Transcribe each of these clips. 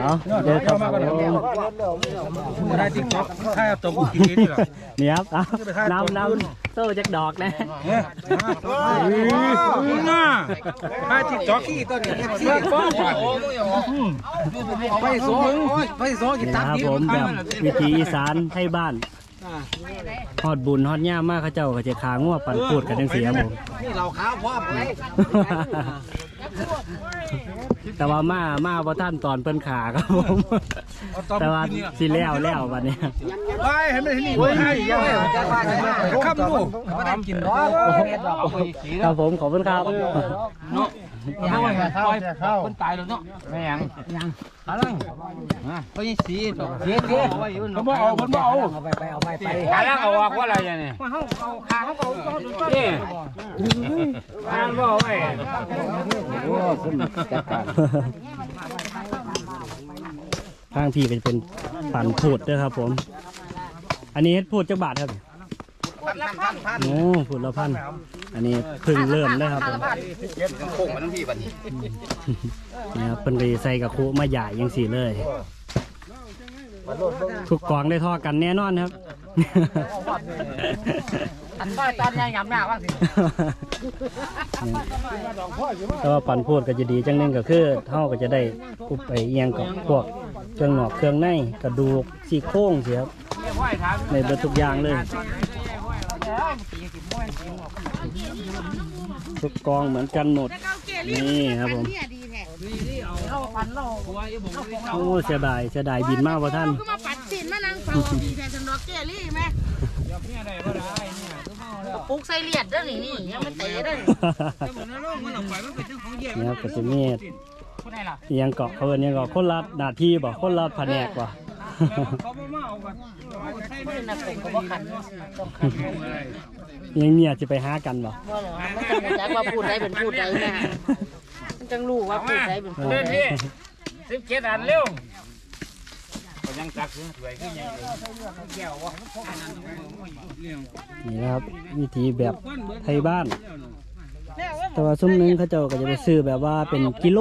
เอาเดินเข้ามาผมได้ติ๊กต็อกถ้าตกกินนี่หรอนี่ครับเอานำนำโต้จักดอกนะน่าถ้าติ๊กต็อกขี้ตัวนี้ขี้ก้อนไปสองไปสองกินตับครับดีผมแบบวิถีอีสานไทยบ้านฮอดบุญฮอดย่ามากเขาเจ้าก็จะขางัวปั่นพูดกันจังเสียผมนี่เราขาวพร้อไป แต่ว่ามามาบ่ท่านตอนเปิ้นขาครับผม แต่ว่าสิแล้วแล้วบัดนี้ไปเห็นไหมนี่ไปให้ยังไงจะว่าจะมาข้ามดูไม่ได้กินดอกครับผมขอบคุณครับ เข้าเข้าเข้าคนตายแล้วเนาะไม่ยังยังอะไรเขายี่สีตัวสีสียเขาบอกเอาคนบอกเอาเอาไปไปเอาไปไปขาล่างเอาออกว่าอะไรเนี่ยเขาเอาขาเขาเอานี่ทาบ่ไว้ข้างพี่ก็จะเป็นปั่นพูดด้วยครับผม อันนี้เฮ็ดพูดจักบาทครับโอ้พูดละพัน อันนี้เพิ่งเริ่มเลยครับผมโค้งมันพี่บัดนี้นี่ครับเพิ่นก็สิใส่กับคุมาใหญ่ยังสี่เลย ทุกกองได้ทอกันแน่นอนครับตันก้อยตอนยังยำหน้าบ้างสิแต่ว่าปั่นพูดก็จะดีจังหนึงก็คือเท่าก็จะได้อุบไปเอียงกับพวกเครื่องหนอกเครื่องในกระดูกซี่โครงเสียครับในเบิดทุกอย่างเลย ทุกกองเหมือนกันหมด นี่ครับผมโอ้เสียดายเสียดายบินมากว่าท่าน ก็มาปัดสินมานั่งเฝ้าดีแทนฉันดอกเกลี่ไหมปลุกใส่เลียดเด้อนี่นี่ยังไม่เตะเด้อนี่ครับก็จะมีเอียงเกาะเขาเอิ้นเอียงเกาะคนละหน้าที่บ่คนละแผนกบ่ มือน่ะผมก็บ่ขันต้องขันเอียงเมียจะไปหากันบ่บ่หรอมันจะรู้จักว่าพูดใดเป็นพูดใดนะมันจังรู้ว่าพูดใดเป็นพูดเล่นพี่สิบเจ็ดอันเร็วก็ยังตักสวยขึ้นยังนี่นะครับวิธีแบบไทยบ้าน แต่ว่าซุ้มหนึงเขาเจ้าก็จะไปซื้อแบบว่าเป็นกิโล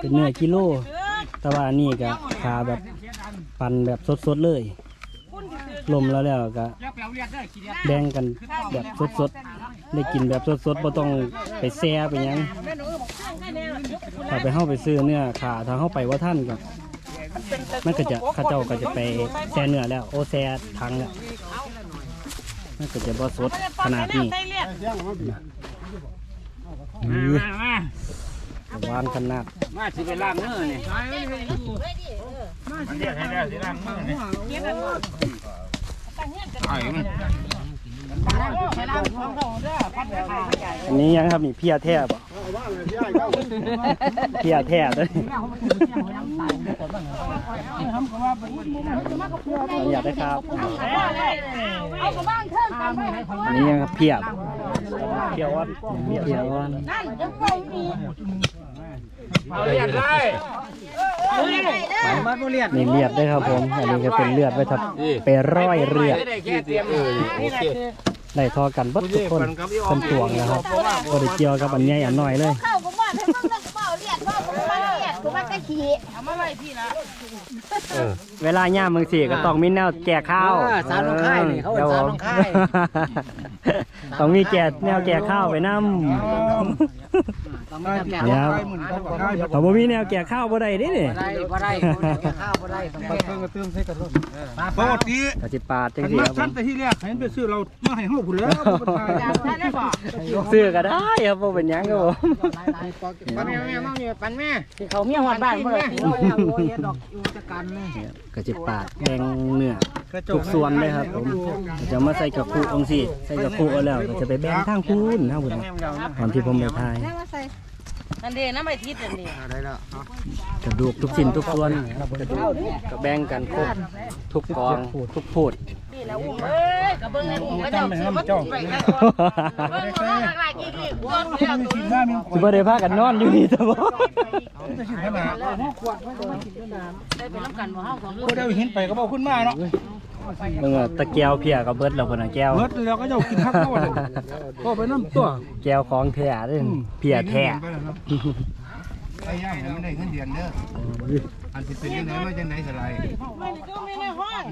เป็นเนื้อกิโล แต่ว่าอันนี่ก็ขาแบบ ปั่นแบบสดๆเลยลมแล้วแล้วก็แบ่งกันแบบสดๆได้กินแบบสดๆบ่ต้องไปแซ่ไปหยังถ้าไปเข้าไปซื้อเนื้อขาถ้าเข้าไปว่าท่านก็มันก็จะข้าเจ้าก็จะไปแซ่เนื้อแล้ว โอแซ่ทังแล้วมันก็จะบ่สดขนาดนี้ หวานขนาดมาสิไปล้างมือนี่มันเรียกให้แล้วสิล้างมือนี่ไอ้มันอันนี้ยังครับนี่เพียแท้บ่เพียแท้เลยอยากได้ครับเอากระบ้างเทิงกันไปอันนี้ยังครับเพียบเพียวันเพียวันนั่นยัง เฝ้าดีเอาเรียกได้มาเรียนนี่เลือดด้วยครับผม อันนี้ก็เป็นเลือดไว้ทับไปร้อยเลือดได้แค่เตรียมเออโอเคได้ทอกันเบัดทุกคนคนตวงนะครับก็ได้เกี่ยวกับอันใหญ่อันน้อยเลยเข้าก็ว่าให้มึงนั่งเฝ้าเลียดว่ากูมาเลียดกูมาตะขี้เอามาไว้พี่ละเวลาย่ามมึงสิก็ต้องมีแนวแก่ข้าวสาวน้องค่ายนี่เขาเป็นสาวน้องค่ายต้องมีแก่แนวแก่ข้าวไปน้ำ เนี่ยครับแต่บ่มีแนวแก่ข้าวบ่ได้เดินี่ได้บ่ได้ข้าวบ่ได้ต้องไปเพิ่งกระตุ้มใส่กระตุ้มปกติกะสิปาดจังขันซี่มาครับผชั้นมแต่ที่แรกเห็นไปซื้อเรามาให้ห้องผุนแล้วท่านได้บอกซื้อก็ได้ครับบ่เป็นหยังครับผมปันแม่แม่มาเนี่ยปันแม่ที่เขาเมียหอดบ้านเมื่อไหร่ดอกอยู่จัดการแม่เนี่ยกะสิปาดแบ่งเนื้อทุกส่วนเลยครับผมจะมาใส่กระปุกองซี่ใส่กระปุกเอาแล้วก็จะไปแบ่งทางพูนทางพูนนะตอนที่ผมไปทาย นั่นเด้น้ำไม่ทิศนั่นเด้ได้แล้วกระดูกทุกสิ่งทุกส่วนกระดูกก็แบ่งกันครบทุกกองทุกพูดนี่แล้วอุ้มเอ้ยกระเบื้องไอ้อุ้มก็เจ้าซื้อมาตุ้มไปกันก่อนเบื้องมันหลากหลายกี่ที่กวนเดียวตัวกินหน้ามีสิบ่ได้พากันนอนอยู่นี่ซะบ่จะชิมขนาดได้เป็นน้ำกันบ่เฮาของก็ได้เห็นไปก็บอกขึ้นมาเนาะ เบิ่งว่าตะแก้วเพียก็เบิดแล้วพุ่นน่ะแก้ว เบิดแล้วก็จะกินข้าวก็เลยก็ไปน้ำตัวแก้วของแท้เด้อเพียแท้พยายามให้มันได้เงินเดือนเด้ออันที่เป็นยังไงมาจังไหนสลาย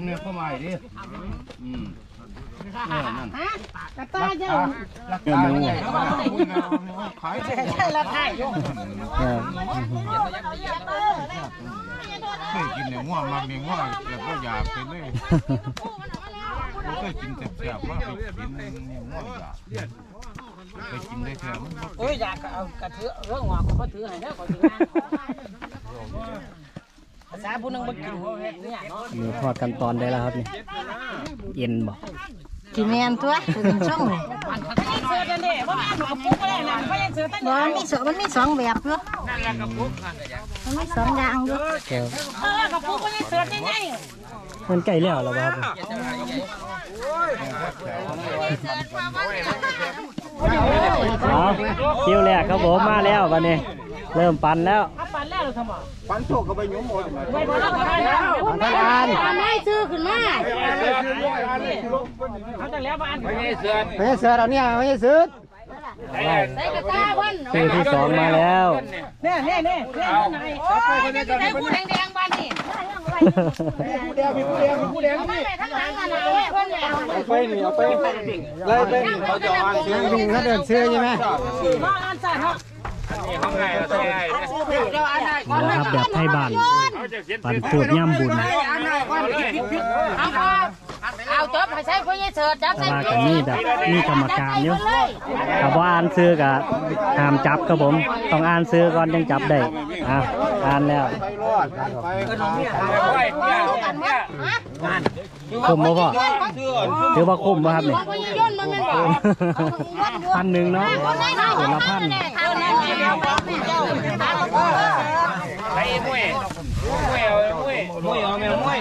เนี่ยเข้ามาอีกดิอืมเออนั่น กระตาเจ้ารักษาไงขายได้ใช่ละไทยครับเคยกินเนี่ยง่วงมาเนี่ยง่วงแต่ก็อยากไปเลยเคยกินแต่แซ่บว่าไปกินเนี่ยง่วงอยากไปกินได้แซ่บโอ้ยอยากเอากระถือเรื่องหัวก็ถือให้แล้วก็ถือภาษาผู้นึงมากินเนี่ยเนาะมีทอดกันตอนได้แล้วครับนี่เอ็นบ่ กี่แมนตัวเป็นช่องเลยเสือกันเด้บ่แม่นหนูปุ๊กเลยนะเพราะยังเสือตั้งบ่มันมีสองมันมีสองแบบอยู่มันมีสองอย่างอยู่ครับเออกับปุ๊กก็ยังเสือได้ไงมันใกล้แล้วเหรอครับเอาคิวแรกครับผมมาแล้ววันนี้ เริ่มปั่นแล้วถ้าปันแล้วทำบ่ปันโชคก็ไปยุ่มหมดไว้บ่แล้วก็ได้แล้วทางการทำให้ซื้อขึ้นมาเขาจะแล้วบ้านไม่ใช่เสือนไม่ใช่เสือเราเนี่ยไม่ใช่เสือใส่กระตาเพิ่นคิวที่สองมาแล้วเนี่ยเนี่ยเนี่ยเนี่ยไหนโอ้ยจะใส่ผู้แดงๆบ้านนี่ผู้แดงมีผู้แดงมีผู้แดงนี่ทั้งหลังน่ะนะเว้ยเพิ่นเนี่ยไปนี่เอาไปไล่ไปเขาจะอ่านเสียงลุงเขาเดินเสื้อใช่ไหมบ่อ่านซะเนาะนี่ห้องไงเราต้องไง นะครับแบบไทยบ้านเขาจะเขียนปั่นปูดย่ำบุญเอาพอเอาจบให้ใส่ผู้ใหญ่เสิร์ชจับใส่ว่ากันนี่แบบนี่กรรมการเยอะถ้าว่าอ่านซื้อกับห้ามจับครับผมต้องอ่านซื้อก่อนยังจับได้อะอ่านแล้วไปเนี่ยเนี่ยคุ้มบ่พ่อถือว่าคุ้มบ่ครับนี่ผู้ใหญ่ย่นมันแม่นบ่พันหนึ่งเนาะคนละพัน ไปมวยมวยเอามวยมวยเอาแมวมวย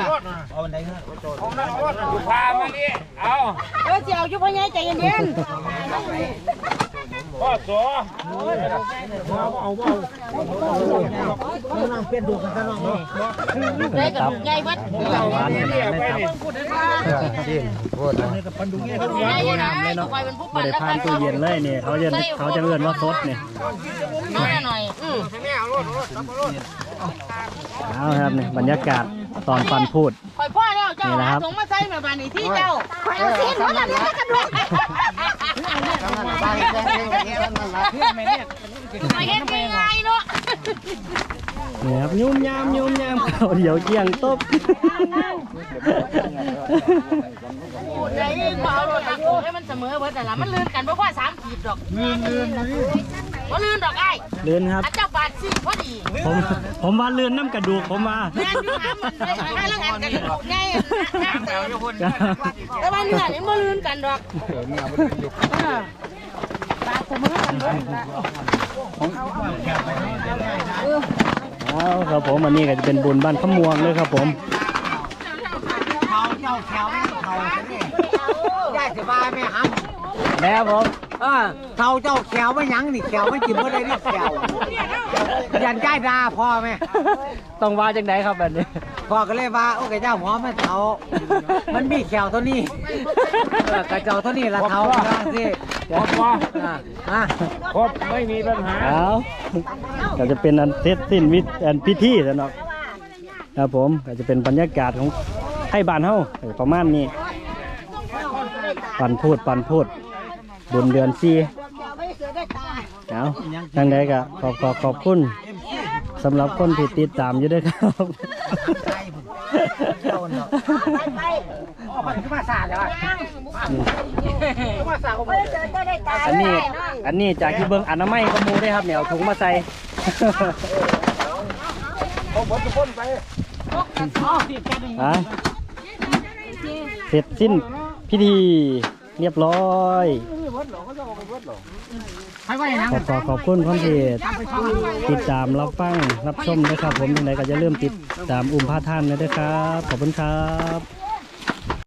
พามานี่เอาเออสิเอาอยู่พ่อใหญ่ใจเย็น พ่อสอๆได้กับใหญ่เบิดพันหนึ่งได้ครับใหญ่นะตัวไปเป็นผู้ไม่ปั่นไม่เล้ผ่านตู้เย็นเลยนี่เขาจะเขาจะเอื่นว่าสดเนี่ย น้อยหน่อยอือเอาครับนี่บรรยากาศตอนปันพูดข่อยพ่อแล้วเจ้านี่นะคหารับถุงมาใส่แม่บ้านนี่ที่เจ้าข่อยเอาซีนเขาละนี่กันด้วยไปเฮ็ดง่ายๆเนาะ นี่ครับยุ่มยามยุ่มยามเขาเดี๋ยวเกี่ยงตบใจบ่เอารถตักให้มันเสมอเบิดแต่ละมันลื่นกันบ่พอ3ขีดดอกลื่นลื่นบ่ลื่นดอกไอ้เลื่อนครับอาเจ้าบาดสิพอดีผมผมว่าเลื่อนน้ำกระดูกผมมาแม่นอยู่หามันให้ละงานกันง่ายนะแต่ว่าเนื้อนี่บ่ลื่นกันดอกบาดเสมอกันเบิดเอาครับผมอันนี้ก็จะเป็นบุญบ้านขมวงเลยครับผมได้สิบ้าแม่ฮัมแล้วผมเออเท่าเจ้าแขวไม่ยั้งนี่แขวไม่กินไม่ได้นี่แขวยันใกล้ดาพ่อแม่ต้องว่าจังไดครับแบบนี้พ่อก็เลยว่าโอ้กระเจ้าหัวมันเท่ามันมีแขวเท่านี้เออกระเจ้าเท่านี้ละเท่าว่าสิ ครบว่าอะอะครบไม่มีปัญหาเอาก็จะเป็นอันเสร็จสิ้นวิธีอันพิธีแล้วเนาะครับผมก็จะเป็นบรรยากาศของไทยบ้านเฮาประมาณนี้ ปันพูดปันพูดบุญเดือนซีเอาทางใดก็ขอบขอบขอบคุณสำหรับคนที่ติดตามอยู่ด้วยครับ มันขึ้นมาสาดแล้วอันนี้ อันนี้จากที่เบิ้งอนามัยก็มูได้ครับเนี่ยเอาถุงมาใส่อะเสร็จสิ้นพิธีเรียบร้อยให้ไว้นะขอขอขอบคุณพ่อเพจติดตามรับฟังรับชมนะครับผมยังไงก็จะเริ่าลืมติดตามอุ้มพาท่านนะด้วยครับ ขอบคุณครับ